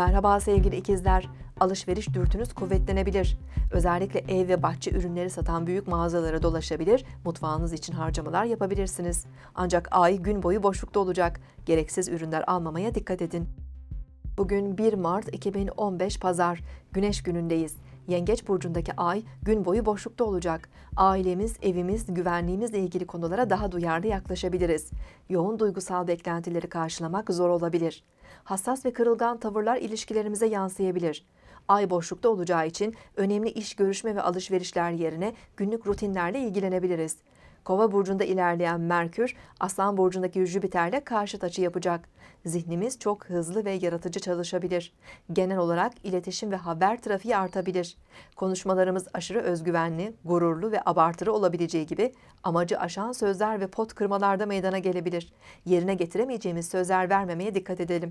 Merhaba sevgili ikizler. Alışveriş dürtünüz kuvvetlenebilir. Özellikle ev ve bahçe ürünleri satan büyük mağazalara dolaşabilir, mutfağınız için harcamalar yapabilirsiniz. Ancak ay gün boyu boşlukta olacak. Gereksiz ürünler almamaya dikkat edin. Bugün 1 Mart 2015 Pazar, Güneş günündeyiz. Yengeç burcundaki ay gün boyu boşlukta olacak. Ailemiz, evimiz, güvenliğimizle ilgili konulara daha duyarlı yaklaşabiliriz. Yoğun duygusal beklentileri karşılamak zor olabilir. Hassas ve kırılgan tavırlar ilişkilerimize yansıyabilir. Ay boşlukta olacağı için önemli iş görüşme ve alışverişler yerine günlük rutinlerle ilgilenebiliriz. Kova burcunda ilerleyen Merkür, Aslan burcundaki Jüpiter'le karşıt açı yapacak. Zihnimiz çok hızlı ve yaratıcı çalışabilir. Genel olarak iletişim ve haber trafiği artabilir. Konuşmalarımız aşırı özgüvenli, gururlu ve abartılı olabileceği gibi amacı aşan sözler ve pot kırmalarda meydana gelebilir. Yerine getiremeyeceğimiz sözler vermemeye dikkat edelim.